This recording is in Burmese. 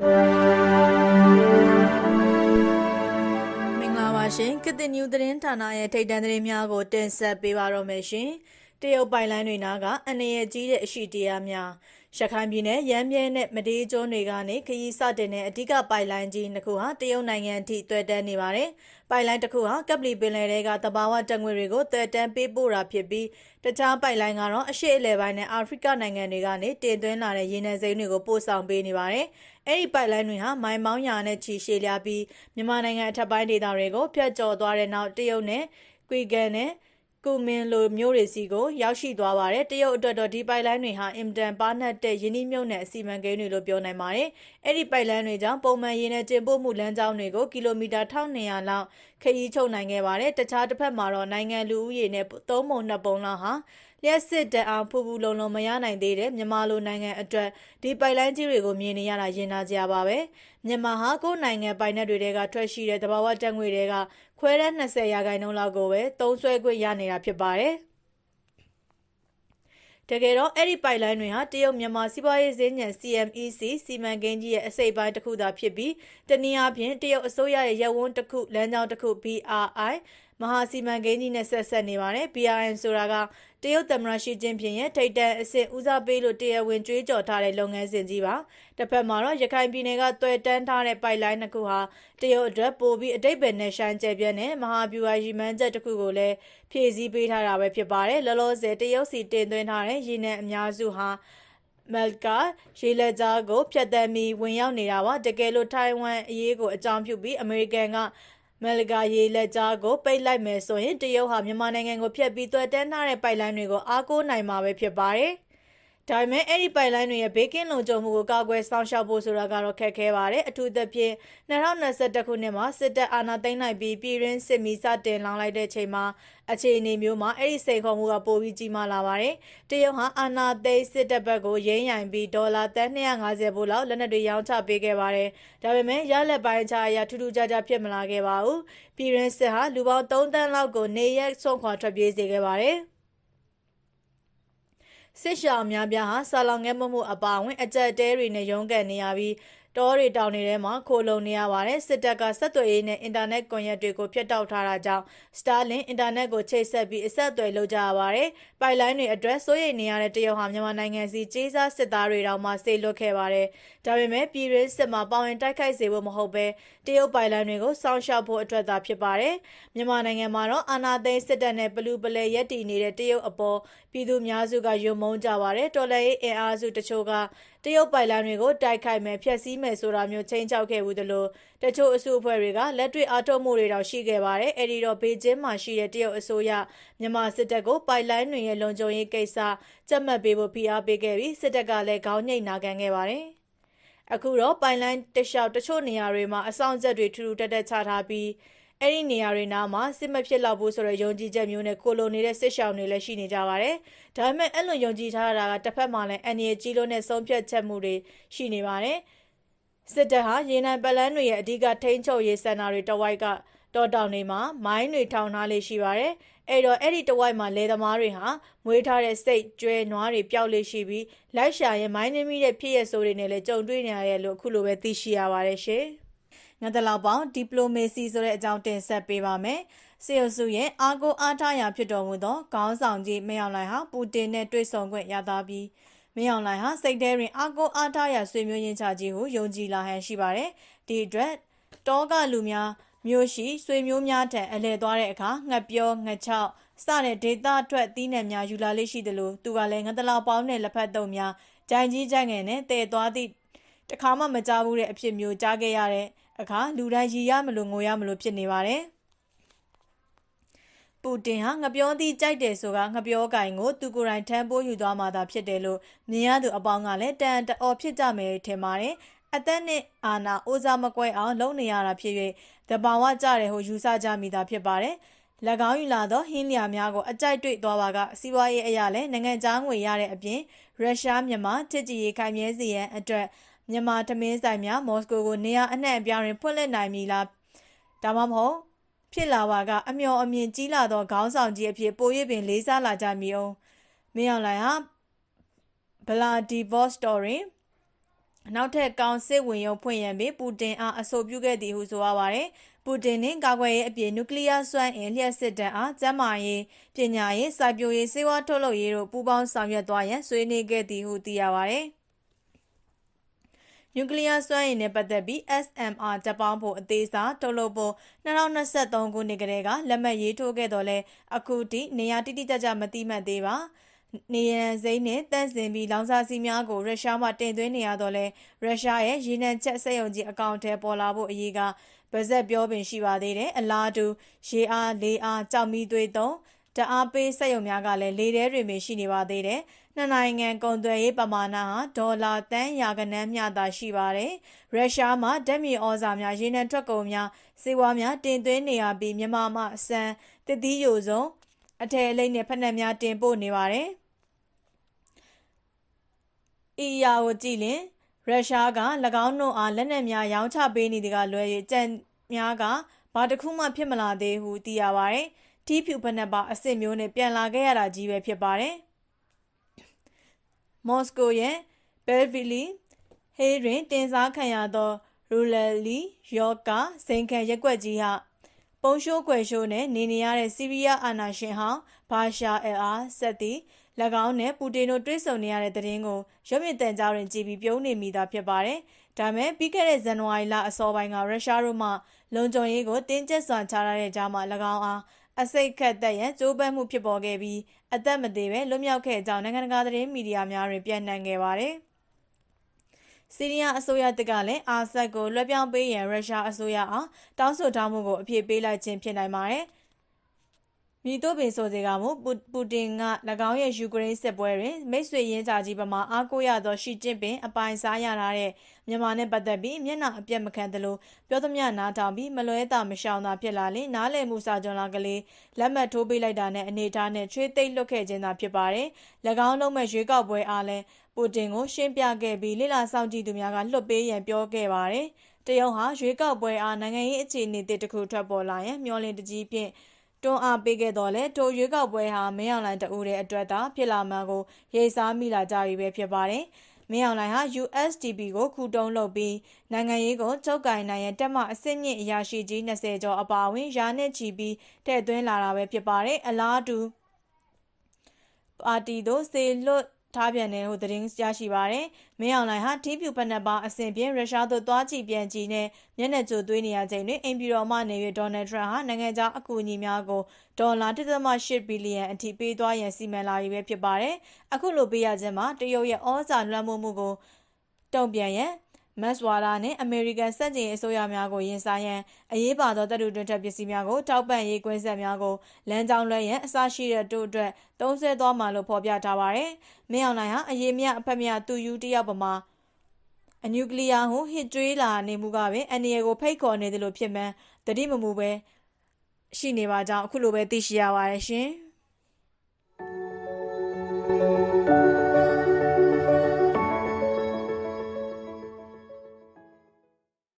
မင်္ဂလာပါရှင်ကတိနျူသတင်းဌာနရဲ့ထိတ်တန့်သတင်းများကိုတင်ဆက်ပေးပါတော့မယ်ရှင်တရုတ်ပိုင်လိုင်းတွေနာကအန္တရာယ်ကြီးတဲ့အရှိတရားများ ရခိုင်ပြည်နယ်ရမ်းမြဲနဲ့မဒေးကျွန်းတွေကနေခရီးစတင်တဲ့အဓိကပိုင်လိုင်းကြီးတစ်ခုဟာတရုတ်နိုင်ငံအထိတွေ့တန်းနေပါတယ်ပိုင်လိုင်းတစ်ခုဟာကပလီပင်လယ်တွေကတဘာဝတက်ငွေတွေကိုတွေ့တန်းပေးပို့တာဖြစ်ပြီးတခြားပိုင်လိုင်းကတော့အရှေ့အလယ်ပိုင်းနဲ့အာဖရိကနိုင်ငံတွေကနေတင်သွင်းလာတဲ့ရေနံစိမ်းတွေကိုပို့ဆောင်ပေးနေပါတယ်အဲ့ဒီပိုက်လိုင်းတွေဟာမိုင်မောင်းရာနဲ့ချီရှည်လျားပြီးမြန်မာနိုင်ငံအထက်ပိုင်းဒေသတွေကိုဖျက်ကျော်သွားတဲ့နောက်တရုတ်နဲ့ကွေကန်နဲ့ ကူမင်လိုမျိုးတွေစီကိုရောက်ရှိသွားပါတယ်တရုတ်အတွက်တော့ဒီပိုက်လိုင်းတွေဟာအင်တန်ပါနတ်တဲ့ယင်းနှမြုပ်နဲ့အစီမံကိန်းတွေလို့ပြောနိုင်ပါတယ်အဲ့ဒီပိုက်လိုင်းတွေကြောင့်ပုံမှန်ရင်းနဲ့တင်ပို့မှုလမ်းကြောင်းတွေကိုကီလိုမီတာ1200လောက်ခရီးချုပ်နိုင်ခဲ့ပါတယ်တခြားတစ်ဖက်မှာတော့နိုင်ငံလူဦးရေနဲ့သုံးပုံနှစ်ပုံလောက်ဟာ လျှက်စစ်တအောင်ဖူဖူလုံလုံမရနိုင်သေးတဲ့မြန်မာလိုနိုင်ငံအတွက်ဒီပိုက်လိုင်းကြီးတွေကိုမြင်နေရတာရင်နာကြပါပဲမြန်မာဟာကိုယ်နိုင်ငံပိုင်နယ်တွေကထွက်ရှိတဲ့တဘာဝတက်ငွေတွေကခွဲတဲ့20ရာခိုင်နှုန်းလောက်ကိုပဲသုံးစွဲခွင့်ရနေတာဖြစ်ပါတယ်တကယ်တော့အဲ့ဒီပိုက်လိုင်းတွေဟာတရုတ်မြန်မာစီးပွားရေးဈေးညံ CMEC စီမံကိန်းကြီးရဲ့အစိပ်ပိုင်းတစ်ခုသာဖြစ်ပြီးတနည်းအားဖြင့်တရုတ်အစိုးရရဲ့ရပ်ဝန်းတစ်ခုလမ်းကြောင်းတစ်ခု BRI မဟာစီမံကိန်းကြီးနဲ့ဆက်ဆက်နေပါတယ် BRN ဆိုတာကတရုတ်သမ္မတရှိချင်းဖြင့်ရဲ့ထိတ်တန့်အဆင့်ဦးစားပေးလို့တရားဝင်ကြွေးကြော်ထားတဲ့လုပ်ငန်းစဉ်ကြီးပါတစ်ဖက်မှာတော့ရခိုင်ပြည်နယ်ကတွယ်တန်းထားတဲ့ပိုက်လိုင်းတစ်ခုဟာတရုတ်အတွက်ပိုပြီးအတိတ်ပဲနဲ့ရှိုင်းကျပြဲနဲ့မဟာဗျူဟာရီမန်းချက်တစ်ခုကိုလည်းဖြည့်ဆည်းပေးထားတာပဲဖြစ်ပါတယ်လောလောဆယ်တရုတ်စီတင်သွင်းထားတဲ့ရင်းနှံအများစုဟာမက်ကာရေလက်ကြားကိုဖျက်ဆီးပြီးဝင်ရောက်နေတာပါတကယ်လို့ထိုင်ဝမ်အရေးကိုအကြောင်းပြုပြီးအမေရိကန်က မလကာရေလက်ကြားကိုပိတ်လိုက်မယ်ဆိုရင်တရုတ်ဟာမြန်မာနိုင်ငံကိုဖျက်ပြီးတွယ်တန်းထားတဲ့ပိုက်လိုင်းတွေကိုအားကိုးနိုင်မှာပဲဖြစ်ပါတယ်။ ဒါပေမဲ့အဲ့ဒီပိုင်လိုင်းတွေရဲ့ဘေးကင်းလုံခြုံမှုကိုကာကွယ်ဆောင်ရှောက်ဖို့ဆိုတာကတော့ခက်ခဲပါတယ်အထူးသဖြင့်2021ခုနှစ်မှာစစ်တပ်အာဏာသိမ်းလိုက်ပြီးပြည်ရင်းစစ်မီစတင်လောင်လိုက်တဲ့ချိန်မှာအခြေအနေမျိုးမှာအဲ့ဒီစိန်ခေါ်မှုကပိုပြီးကြီးမားလာပါတယ်တရုတ်ဟာအာဏာသိမ်းစစ်တပ်ဘက်ကိုရင်းရိုင်ပြီးဒေါ်လာ350ဘို့လောက်လက်နက်တွေရောင်းချပေးခဲ့ပါတယ်ဒါပေမဲ့ရလက်ပိုင်းခြားအရာထူးထူးခြားခြားဖြစ်မလာခဲ့ပါဘူးပြည်ရင်းစစ်ဟာလူပေါင်း3တန်းလောက်ကိုနေရက်ဆုံးခွာထွက်ပြေးစေခဲ့ပါတယ် စစ်ရှောင်များပြားဟာဆာလောင်ငဲမှုမှုအပါအဝင်အကြက်တဲတွေနဲ့ရုန်းကန်နေရပြီး တောတွေတောင်တွေထဲမှာခိုလုံနေရပါတယ်စစ်တပ်ကဆက်သွယ်ရေးနဲ့အင်တာနက်ကွန်ရက်တွေကိုဖျက်တောက်ထားတာကြောင့် Starlink အင်တာနက်ကိုချိတ်ဆက်ပြီးအဆက်အသွယ်လုပ်ကြရပါတယ်ပိုက်လိုင်းတွေအတွက်စိုးရိမ်နေရတဲ့တရုတ်ဟာမြန်မာနိုင်ငံစီကြေးစားစစ်သားတွေတောင်မှစေလွတ်ခဲ့ပါတယ်ဒါပေမဲ့ပြည်ရင်းစစ်မှာပါဝင်တိုက်ခိုက်စေဖို့မဟုတ်ပဲတရုတ်ပိုက်လိုင်းတွေကိုစောင့်ရှောက်ဖို့အတွက်သာဖြစ်ပါတယ်မြန်မာနိုင်ငံမှာတော့အာဏာသိမ်းစစ်တပ်နဲ့ဘလူးပလဲရက်တည်နေတဲ့တရုတ်အပေါ်ပြည်သူများစုကယုံမုန်းကြပါတယ်တော်လှန်ရေးအင်အားစုတချို့က တရုတ်ပိုက်လိုင်းတွေကိုတိုက်ခိုက်မယ်ဖျက်ဆီးမယ်ဆိုတာမျိုးချိန်ချောက်ခဲ့ဘူးသလိုတချို့အစုအဖွဲ့တွေကလက်တွေ့အားထုတ်မှုတွေတောင်ရှိခဲ့ပါတယ်အဲဒီတော့ဘေကျင်းမှာရှိတဲ့တရုတ်အစိုးရမြန်မာစစ်တပ်ကိုပိုက်လိုင်းတွေရဲ့လုံခြုံရေးကိစ္စကြက်မှတ်ပေးဖို့ဖိအားပေးခဲ့ပြီးစစ်တပ်ကလည်းခေါင်းညိတ်နာခံခဲ့ပါတယ်အခုတော့ပိုင်လိုင်းတလျှောက်တချို့နေရာတွေမှာအဆောင်ချက်တွေထူထူတက်တက်ချထားပြီး အဲ့ဒီနေရာတွေနားမှာစစ်မဖြစ်တော့ဘူးဆိုတော့ယုံကြည်ချက်မျိုးနဲ့ကိုလိုနေတဲ့စစ်ရှောင်တွေလည်းရှိနေကြပါတယ်။ဒါပေမဲ့အဲ့လိုယုံကြည်ထားတာကတစ်ဖက်မှာလည်းအန်ရီကြီးလို့နဲ့ဆုံးဖြတ်ချက်မှုတွေရှိနေပါတယ်။စစ်တပ်ဟာရေနံပလန်းတွေရဲ့အဓိကထိန်းချုပ်ရေးစင်တာတွေတဝိုက်ကတောတောင်တွေမှာမိုင်းတွေထောင်ထားလေးရှိပါတယ်။အဲ့တော့အဲ့ဒီတဝိုက်မှာလယ်သမားတွေဟာမွေးထားတဲ့စိတ်ကျွဲနွားတွေပျောက်လေးရှိပြီးလိုက်ရှာရင်မိုင်းနှမိတဲ့ဖြစ်ရဆိုတွေနဲ့လည်းကြုံတွေ့နေရတယ်လို့အခုလိုပဲသိရှိရပါတယ်ရှင်။ ငါတလောက်ပေါင်းဒီပလိုမေစီဆိုတဲ့အကြောင်းတင်ဆက်ပေးပါမယ်။စေအုပ်စုရဲ့အာကိုအားထားရာဖြစ်တော်မူသောခေါင်းဆောင်ကြီးမယောင်လိုင်ဟာပူတင်နဲ့တွေ့ဆုံခွင့်ရသားပြီးမယောင်လိုင်ဟာစိတ်ထဲတွင်အာကိုအားထားရာဆွေမျိုးရင်းချကြီးကိုယုံကြည်လာဟန်ရှိပါတယ်။ဒီအတွက်တောကလူများမျိုးရှိဆွေမျိုးများထံအလဲသွားတဲ့အခါငှက်ပြောငှက်ချောက်စတဲ့ဒေတာအတွက်သီးနှံများယူလာလေးရှိသလိုသူကလည်းငတလောက်ပေါင်းနဲ့လက်ဖက်တုံများဂျိုင်ကြီးဂျိုင်ငယ်နဲ့တည်သွားသည့်တခါမှမကြားဘူးတဲ့အဖြစ်မျိုးကြားခဲ့ရတဲ့ အခါလူတိုင်းရည်ရမလို့ငိုရမလို့ဖြစ်နေပါတယ်ပူတင်ဟာငပြောသည့်ကြိုက်တယ်ဆိုကငပြောကင်ကိုသူကိုယ်တိုင်ထမ်းပိုးယူသွားမှသာဖြစ်တယ်လို့မြင်ရသူအပေါင်းကလည်းတန်တအော်ဖြစ်ကြမယ်ထင်ပါတယ်အသက်နဲ့အာနာအိုးစားမကွဲအောင်လုပ်နေရတာဖြစ်၍တဘာဝကြတယ်ဟုယူဆကြမိတာဖြစ်ပါတယ်၎င်းယူလာသောဟင်းလျာများကိုအကြိုက်တွေ့သွားပါကစီးပွားရေးအရာလည်းနိုင်ငံခြားငွေရတဲ့အပြင်ရုရှားမြန်မာတစ်ကြည်ရေးခိုင်မြဲစေရန်အတွက် မြန်မာထမင်းဆိုင်များမော်စကိုကိုနေရာအနှံ့အပြားတွင်ဖွင့်လှစ်နိုင်မည်လားဒါမှမဟုတ်ဖြစ်လာပါကအမျော်အမြင်ကြီးလာသောခေါင်းဆောင်ကြီးအဖြစ်ပို၍ပင်လေးစားလာကြမည်အောင်မင်းအောင်လှိုင်ဟာဗလာဒီဗော့စတော်တွင်နောက်ထပ်ကောင်စစ်ဝင်ရုံဖွင့်ရန်ပြီးပူတင်အားအဆိုပြုခဲ့သည်ဟုဆိုရပါတယ်။ပူတင်နှင့်ကာကွယ်ရေးအပြင်နျူကလ িয়ার စွမ်းအင်လျှက်စစ်တမ်းအားကျန်းမာရေးပညာရေးစိုက်ပျိုးရေးစေဝါထုတ်လုပ်ရေးတို့ပူးပေါင်းဆောင်ရွက်သွားရန်ဆွေးနွေးခဲ့သည်ဟုသိရပါတယ်။ နျူကလ িয়ার စွမ်းအင်နဲ့ပတ်သက်ပြီး SMR ဂျပန်ဖို့အသေးစားထုတ်လုပ်ဖို့2023ခုနှစ်ကတည်းကလက်မှတ်ရေးထိုးခဲ့တော့လဲအခုထိနေရာတိတိကျကျမသိမှတ်သေးပါနေရန်စိမ်းနဲ့တန့်စင်ပြီးလောင်စာဆီများကိုရုရှားမှတင်သွင်းနေရတော့လဲရုရှားရဲ့ရေနံချက်စက်ရုံကြီးအကောင့်ထဲပေါ်လာဖို့အရေးကဗဇက်ပြောပင်ရှိပါသေးတယ်အလားတူရေအားလေအားကြောက်မီသွေးသုံး တအားပေးစက်ရုံများကလည်းလေထဲတွင်ပင်ရှိနေပါသေးတယ်။နှစ်နိုင်ငံကုန်သွယ်ရေးပမာဏဟာဒေါ်လာတန်ရာကနန်းမျှသာရှိပါတယ်။ရုရှားမှဓာတ်မြေဩဇာများရေနံထွက်ကုန်များစေဝါများတင်သွင်းနေရပြီးမြန်မာမှအစံတတိယိုစုံအထည်အလိပ်နဲ့ဖက်နှက်များတင်ပို့နေပါတယ်။ဤရာကိုကြည့်လင်ရုရှားက၎င်းတို့အားလက်နက်များရောင်းချပေးနေသည်ကလွယ်၍ကြံများကဘာတစ်ခုမှဖြစ်မလာသေးဟုသိရပါတယ်။ တီးဖြူဖက်နှက်ပါအစ်စ်မျိုးနဲ့ပြန်လာခဲ့ရတာကြီးပဲဖြစ်ပါတယ်။မော်စကိုရဲ့ဘယ်ဗီလီဟေးတွင်တင်စားခံရသောရူလလီယောကာစိန်ခံရက်ွက်ကြီးဟာပုံရှိုးကွယ်ရှိုးနဲ့နေနေရတဲ့စီးရီးယားအာဏာရှင်ဟောင်းဘာရှာအယ်အားဆက်သည်၎င်းနဲ့ပူတင်တို့တွေ့ဆုံနေရတဲ့သတင်းကိုရုပ်မြင်သံကြားတွင်ကြည်ပြီးပြုံးနေမိတာဖြစ်ပါတယ်။ဒါမဲ့ပြီးခဲ့တဲ့ဇန်နဝါရီလအစောပိုင်းကရုရှားတို့မှလုံခြုံရေးကိုတင်းကျပ်စွာချထားတဲ့ကြားမှာ၎င်းအား အစိတ်ခတ်သက်ရန်ကြိုးပမ်းမှုဖြစ်ပေါ်ခဲ့ပြီးအသက်မသေးပဲလွတ်မြောက်ခဲ့ကြောင်းနိုင်ငံတကာသတင်းမီဒီယာများတွင်ပြန့်နှံ့ခဲ့ပါတယ်။စီးရီးယားအစိုးရတပ်ကလည်းအာဆတ်ကိုလွှဲပြောင်းပေးရန်ရုရှားအစိုးရအားတောင်းဆိုထားမှုကိုအပြည့်ပေးလိုက်ခြင်းဖြစ်နိုင်ပါတယ်။ မိတို့ပင်ဆိုစေကမူပူတင်က၎င်းရဲ့ယူကရိန်းစစ်ပွဲတွင်မိတ်ဆွေရင်းကြကြီးပမာအားကိုးရသောရှီကျင့်ပင်အပိုင်စားရထားတဲ့မြန်မာနဲ့ပတ်သက်ပြီးမျက်နှာအပြတ်မခံသလိုပြောသမျှနားထောင်ပြီးမလွဲတာမရှောင်တာဖြစ်လာရင်နားလည်မှုစာကြွလာကလေးလက်မှတ်ထိုးပေးလိုက်တာနဲ့အနေထားနဲ့ချွေးသိမ့်လွတ်ခဲ့ခြင်းသာဖြစ်ပါတယ်။၎င်းလုံးမဲ့ရွေးကောက်ပွဲအားလည်းပူတင်ကိုရှင်းပြခဲ့ပြီးလိလာဆောင်ကြည့်သူများကလွတ်ပေးရန်ပြောခဲ့ပါတယ်။တရုတ်ဟာရွေးကောက်ပွဲအားနိုင်ငံရေးအခြေအနေတစ်ခုထွက်ပေါ်လာရင်မျှော်လင့်တကြီးဖြင့် တွန်းအားပေးခဲ့တော့လဲထိုရွေးကောက်ပွဲဟာမင်းအောင်လှိုင်တဦးရဲ့အတွက်သာဖြစ်လာမှကိုရိပ်စားမိလာကြပြီပဲဖြစ်ပါတယ်။မင်းအောင်လှိုင်ဟာ USDP ကိုခုတုံးလုပ်ပြီးနိုင်ငံရေးကိုချုပ်ကင်နိုင်ရန်တက်မအစစ်ညစ်အရာရှိကြီး20ကျော်အပါအဝင်ရာနဲ့ချီပြီးထည့်သွင်းလာတာပဲဖြစ်ပါတယ်။အလားတူပါတီတို့စေလွတ် ထားပြန်တယ်ဟုသတင်းရရှိပါရယ်။မင်းအောင်လှိုင်ဟာတီးပြူဖက်နှက်ပါအစဉ်ပြင်ရုရှားသို့သွားကြည့်ပြန်ကြည့်နဲ့မျက်နှာကြိုသွေးနေရချိန်တွင်အိမ်ပြည်တော်မှနေ၍ဒေါ်နယ်ထရန့်ဟာနိုင်ငံခြားအကူအညီများကိုဒေါ်လာ1.8ဘီလီယံအထိပေးသွားရန်စီမံလာရည်ပဲဖြစ်ပါတယ်။အခုလိုပေးရခြင်းမှာတရုတ်ရဲ့ဩဇာလွှမ်းမိုးမှုကိုတုံ့ပြန်ရန် မတ်ဝါဒါနှင့်အမေရိကန်စက်ကျင်အစိုးရများကိုရင်ဆိုင်ရန်အရေးပါသောတပ်တူတွင်ထက်ပစ္စည်းများကိုတောက်ပံ့ရေးကွင်းဆက်များကိုလမ်းကြောင်းလွှဲရန်အစရှိတဲ့တို့အတွက်သုံးဆွဲသွားမှာလို့ဖော်ပြထားပါတယ်။မင်းအောင်လှိုင်ဟာအရေးမြအဖက်မြသူယူတယောက်ပမာအနျူကလ িয়ার ဟုဟစ်ကြွေးလာနေမှုကပင်အန်ရီကိုဖိတ်ခေါ်နေတယ်လို့ဖြစ်မှန်းတတိမမူပဲရှိနေပါကြောင်းအခုလိုပဲသိရှိရပါတယ်ရှင်။